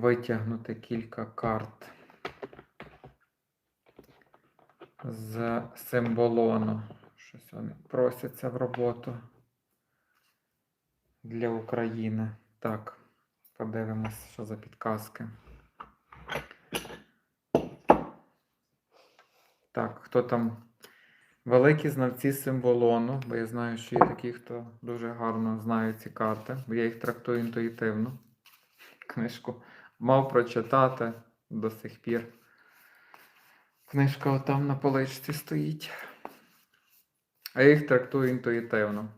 витягнути кілька карт з символону. Щось вони просяться в роботу для України. Так, подивимось, що за підказки. Так, хто там? Великі знавці символону, бо я знаю, що є такі, хто дуже гарно знає ці карти, бо я їх трактую інтуїтивно. Книжку мав прочитати до сих пір. Книжка отам на поличці стоїть. А я їх трактую інтуїтивно.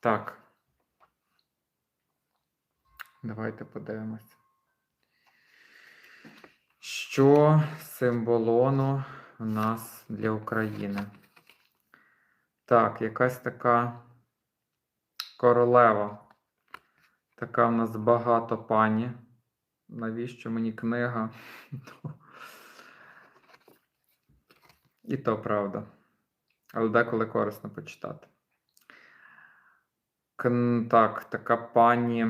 Так. Давайте подивимось. Що символону у нас для України? Так, якась така королева. Така в нас багато пані. Навіщо мені книга? І то правда. Але деколи корисно почитати. Так, така пані.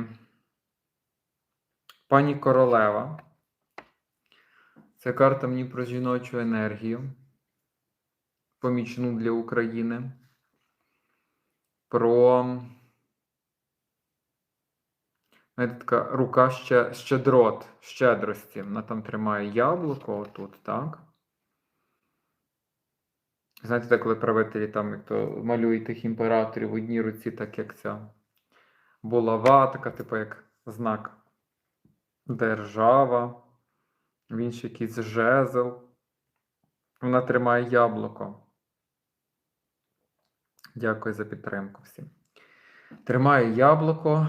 Пані королева. Ця карта мені про жіночу енергію. Помічну для України. Про. Знаєте, така рука ще, щедрот, щедрості. Вона там тримає яблуко отут, так? Знаєте, так, коли правителі там як то малюють тих імператорів в одній руці, так як ця булава, така, типу, як знак держава, в інший якийсь жезл. Вона тримає яблуко. Дякую за підтримку всім. Тримає яблуко.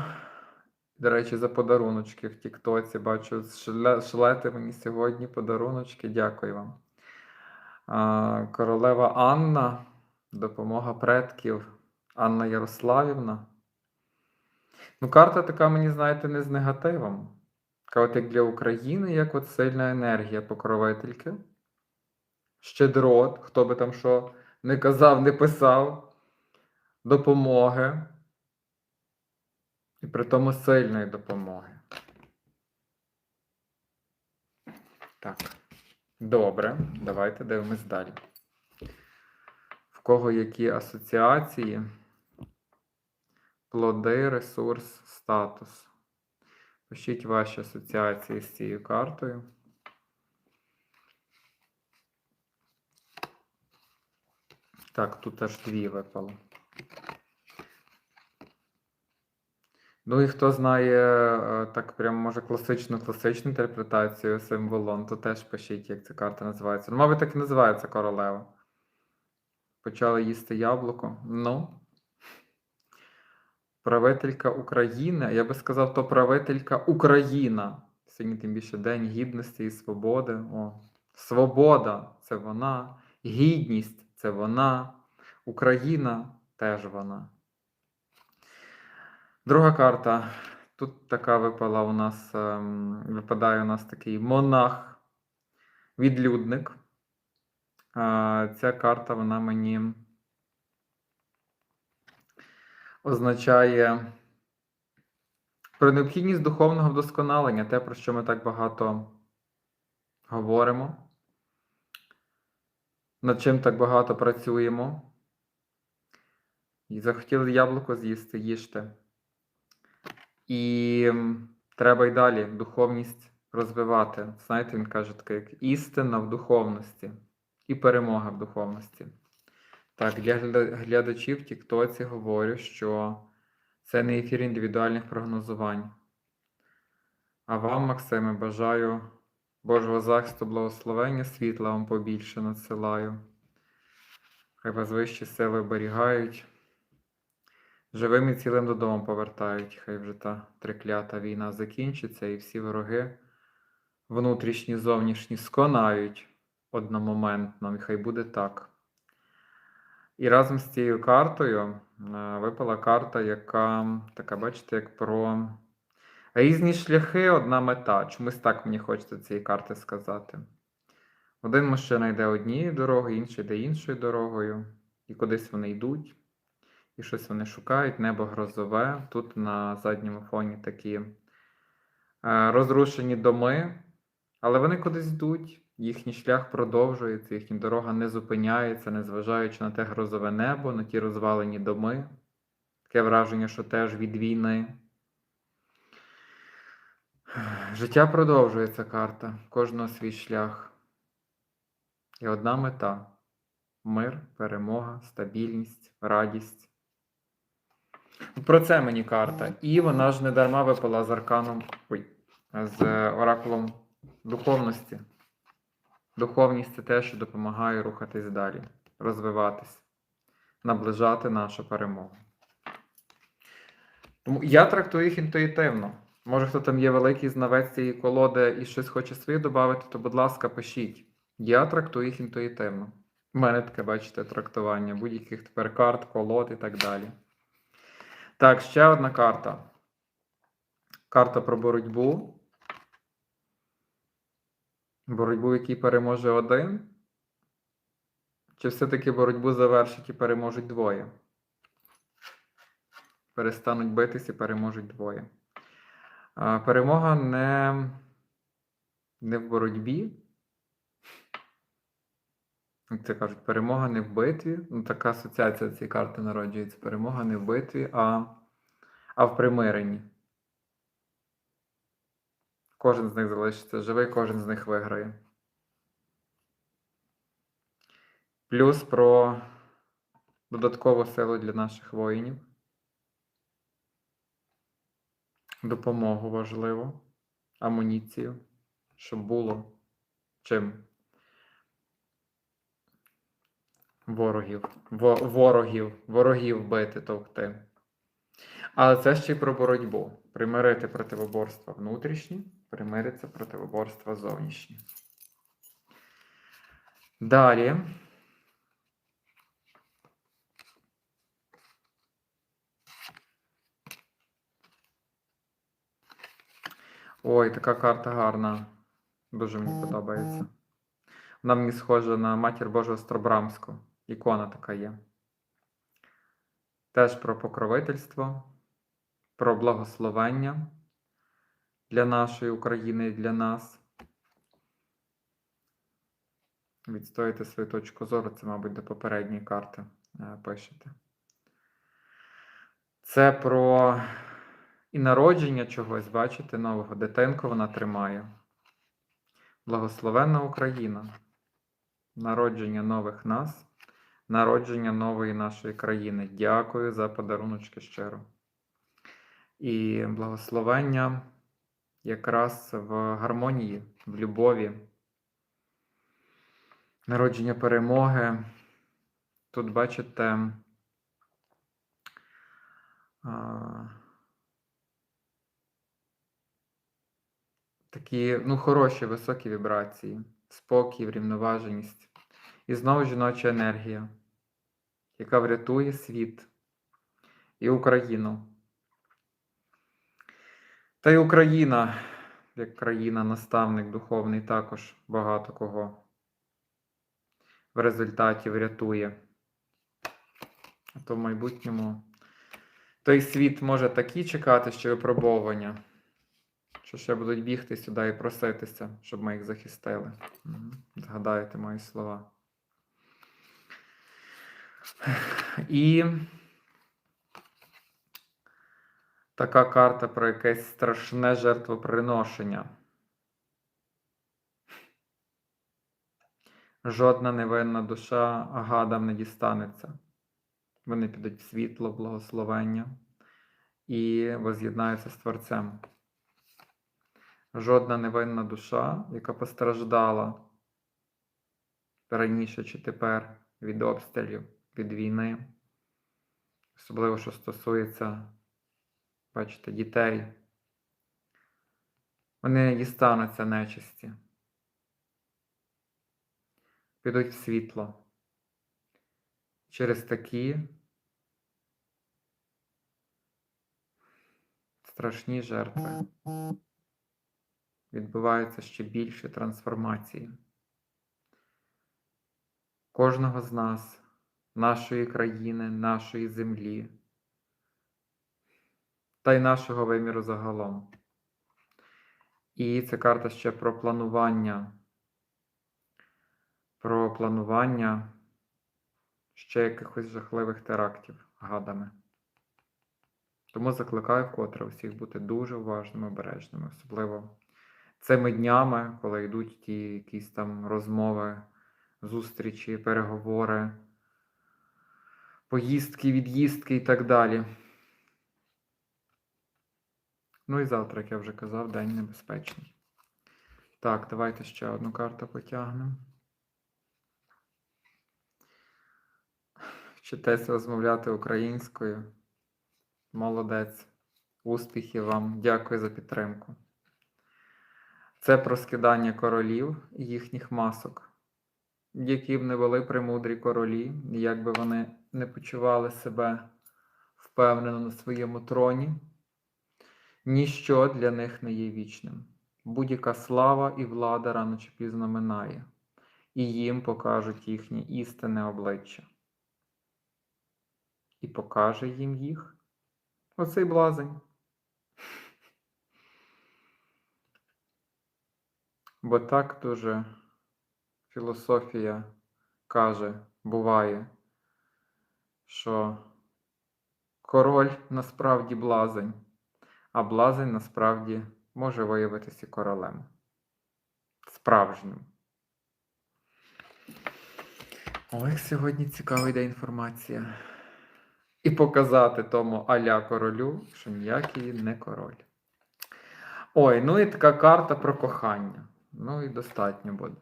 До речі, за подаруночки в Тіктоці. Бачу, шле- шлете мені сьогодні подаруночки. Дякую вам. Королева Анна, допомога предків. Анна Ярославівна. Ну, карта така, мені, знаєте, не з негативом. Така от як для України, як от сильна енергія покровительки. Щедрот, хто би там що не казав, не писав. Допомоги. І при тому сильної допомоги. Так. Добре, давайте дивимось далі. В кого які асоціації? Плоди, ресурс, статус. Пишіть ваші асоціації з цією картою. Так, тут аж дві випало. Ну і хто знає е, так прям може класичну класичну інтерпретацію символон, то теж пишіть, як ця карта називається. Ну, мабуть, так і називається королева. Почали їсти яблуко. Ну. Правителька України. Я би сказав, то правителька Україна. Сьогодні тим більше День гідності і свободи. О, свобода це вона. Гідність це вона. Україна теж вона. Друга карта. Тут така випала у нас, ем, випадає у нас такий монах, відлюдник. Ця карта вона мені означає про необхідність духовного вдосконалення, те, про що ми так багато говоримо, над чим так багато працюємо. І захотіли яблуко з'їсти, їжте. І треба й далі духовність розвивати. Знаєте, він каже таке, як істина в духовності і перемога в духовності. Так, для глядачів в Тіктоці говорю, що це не ефір індивідуальних прогнозувань. А вам, Максиме, бажаю Божого захисту, благословення, світла вам побільше надсилаю. Хай вас вищі сили оберігають. Живим і цілим додому повертають. Хай вже та триклята війна закінчиться, і всі вороги внутрішні, зовнішні сконають одномоментно, і хай буде так. І разом з цією картою е, випала карта, яка така, бачите, як про різні шляхи, одна мета. Чомусь так мені хочеться цієї карти сказати. Один мужчина йде однією дорогою, інший йде іншою дорогою, і кудись вони йдуть. І щось вони шукають, небо грозове. Тут на задньому фоні такі е, розрушені доми, але вони кудись йдуть, їхній шлях продовжується, їхня дорога не зупиняється, незважаючи на те грозове небо, на ті розвалені доми. Таке враження, що теж від війни. Життя продовжується карта, кожного свій шлях. І одна мета мир, перемога, стабільність, радість. Про це мені карта. І вона ж не дарма випала з арканом, ой, з оракулом духовності. Духовність це те, що допомагає рухатись далі, розвиватись, наближати нашу перемогу. Тому я трактую їх інтуїтивно. Може, хто там є великий знавець цієї колоди і щось хоче своє додати, то, будь ласка, пишіть. Я трактую їх інтуїтивно. У мене таке, бачите, трактування будь-яких тепер карт, колод і так далі. Так, ще одна карта. Карта про боротьбу. Боротьбу, в якій переможе один. Чи все-таки боротьбу завершить і переможуть двоє? Перестануть битись і переможуть двоє. Перемога не, не в боротьбі. Як це кажуть, перемога не в битві. Ну, така асоціація цієї карти народжується. Перемога не в битві, а, а в примиренні. Кожен з них залишиться живий, кожен з них виграє. Плюс про додаткову силу для наших воїнів. Допомогу важливо, амуніцію, щоб було чим ворогів, ворогів, ворогів бити, товкти. Але це ще й про боротьбу. Примирити противоборства внутрішні, примириться противоборства зовнішні. Далі. Ой, така карта гарна. Дуже мені подобається. Вона мені схожа на матір Божого Стробрамську. Ікона така є. Теж про покровительство, про благословення для нашої України і для нас. Відстояти свою точку зору, це, мабуть, до попередньої карти е, пишете. Це про і народження чогось, бачите, нового дитинку вона тримає. Благословенна Україна. Народження нових нас, народження нової нашої країни. Дякую за подаруночки щиро. І благословення якраз в гармонії, в любові, народження перемоги. Тут бачите. Такі, ну, хороші, високі вібрації, спокій, врівноваженість. І знову жіноча енергія, яка врятує світ і Україну. Та й Україна, як країна, наставник духовний, також багато кого в результаті врятує. А то в майбутньому той світ може такі чекати, що випробовування що ще будуть бігти сюди і проситися, щоб ми їх захистили. Згадаєте мої слова. І така карта про якесь страшне жертвоприношення. Жодна невинна душа гадам не дістанеться. Вони підуть в світло, благословення і воз'єднаються з Творцем. Жодна невинна душа, яка постраждала раніше чи тепер від обстрілів, від війни, особливо, що стосується, бачите, дітей, вони дістануться нечисті, підуть в світло. Через такі страшні жертви відбуваються ще більші трансформації. Кожного з нас нашої країни, нашої землі та й нашого виміру загалом. І це карта ще про планування. Про планування ще якихось жахливих терактів гадами. Тому закликаю вкотре усіх бути дуже уважними, обережними, особливо цими днями, коли йдуть ті якісь там розмови, зустрічі, переговори, поїздки, від'їздки і так далі. Ну і завтра, як я вже казав, день небезпечний. Так, давайте ще одну карту потягнемо. Вчитесь розмовляти українською. Молодець. Успіхів вам. Дякую за підтримку. Це про скидання королів і їхніх масок, які б не були премудрі королі, як би вони не почували себе впевнено на своєму троні. Ніщо для них не є вічним. Будь-яка слава і влада рано чи пізно минає, і їм покажуть їхнє істинне обличчя. І покаже їм їх оцей блазень. Бо так дуже філософія каже, буває, що король насправді блазень, а блазень насправді може виявитися королем. Справжнім. Ой, сьогодні цікава йде інформація. І показати тому аля королю, що ніякий не король. Ой, ну і така карта про кохання. Ну і достатньо буде.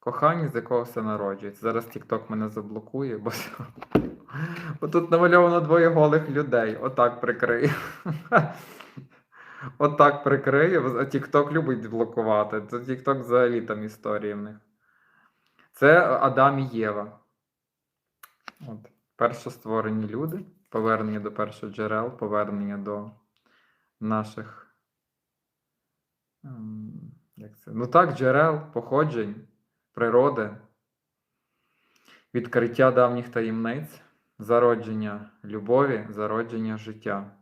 Кохання, з якого все народжується. Зараз TikTok мене заблокує, бо, тут намальовано двоє голих людей. Отак прикрию. Отак прикрию. TikTok любить блокувати. Це TikTok взагалі там історії в них. Це Адам і Єва. От. Створені люди, повернення до перших джерел, повернення до наших. ем, Як це? Ну так, джерел, походжень, природи, відкриття давніх таємниць, зародження любові, зародження життя.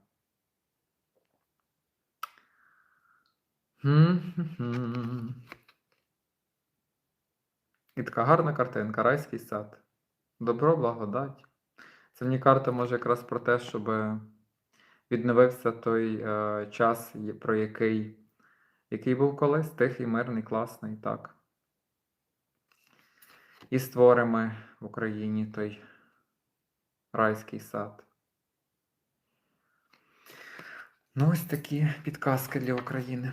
І така гарна картинка, райський сад. Добро, благодать. Це мені карта може якраз про те, щоб відновився той е, час, про який, який був колись, тихий, мирний, класний, так. І створимо в Україні той райський сад. Ну, ось такі підказки для України.